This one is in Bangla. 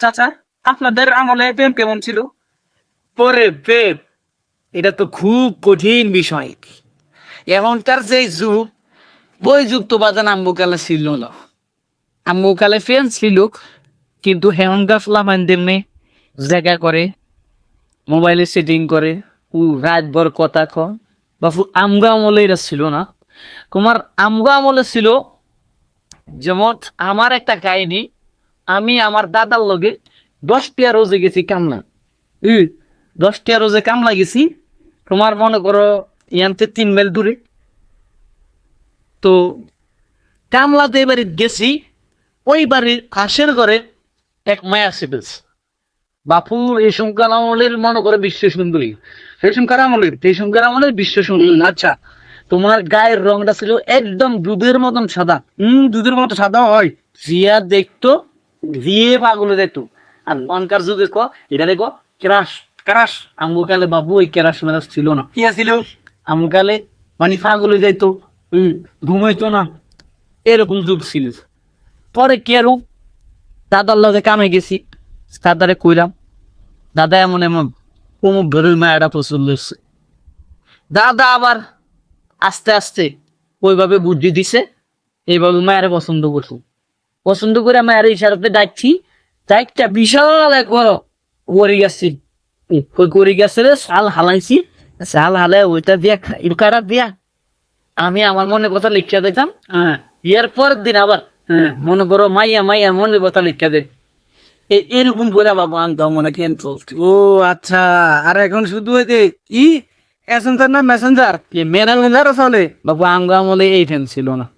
চাচা, আপনাদের আমলে প্রেম কেমন ছিল? পরে প্রেম, এটা তো খুব কঠিন বিষয়। এখনকার যে যুগ, ওই যুগ তো বাজান আম্বুকালে ছিল না। আম্বুকালে ফ্রেন্ড ছিল, কিন্তু হেমনকার ফ্লামান দেমনে জায়গা করে, মোবাইলে সেটিং করে ও রাতভর কথা ক। বাপু, আমগা আমলে এটা ছিল না। তোমার আমগা আমলে ছিল, যেমন আমার একটা কাহিনী আমি আমার দাদার লগে দশটিয়া রোজে গেছি কামনা ই দশটিয়া রোজে কামলা গেছি। তোমার মনে করো ইয়ান্তে তিন মাইল দূরে। তো কামলাতে এবারে গেছি ওই বাড়ির কাশের ঘরে এক মায়া সিভিলস বাপুর এই সংকার আমলের মনে করে বিশ্ব সুন্দরী। সেই সংকার আমলের সেই সংকার আমলের বিশ্ব সুন্দরী। আচ্ছা তোমার গায়ের রংটা ছিল একদম দুধের মতন সাদা। হম দুধের মতো সাদা হয়। জিয়া দেখতো জিয়ে পাগলে দেখতো আর মনকার যুগে ক এটা দেখো ক্রাশ কারাস। আমুকালে বাবু ওই ক্রাশ মেরাস ছিল না। কি ছিল আমুকালে মানে পাগলে যাইতো ঘুমাইতো না। এরকম যুগ ছিল। পরে কি আর? দাদার লগে কামে গেছি। দাদারে কইলাম, দাদা, এমন এমন কোমর ধরে মায়েরা পছন্দ হচ্ছে দাদা আবার আস্তে আস্তে ওইভাবে বুদ্ধি দিছে, এইভাবে মায়ের পছন্দ করছ। পছন্দ করে মায়ের ইশারাতে ডাকছি। ডাকটা বিশাল এক বড় গেছি। ওই করি গেছে রে? শাল হালাইছি। শাল হালাই ওইটা দিয়া ইলকারা দিয়া। আমি আমার মনে কথা লিখিয়া দিতাম। হ্যাঁ। এর পরের দিন আবার হ্যাঁ। মনে করো মাইয়া মাইয়া মনে কথা লিখিয়া দে এ- এরকম করে বাবা আনতাম মনে কেন চলছে। ও আচ্ছা আর এখন শুধু হইতে ই এসেন্সার না মেসেঞ্জার মেসেঞ্জারও চলে। বাবু আঙ্গ আমলে এই ফ্যান ছিল না।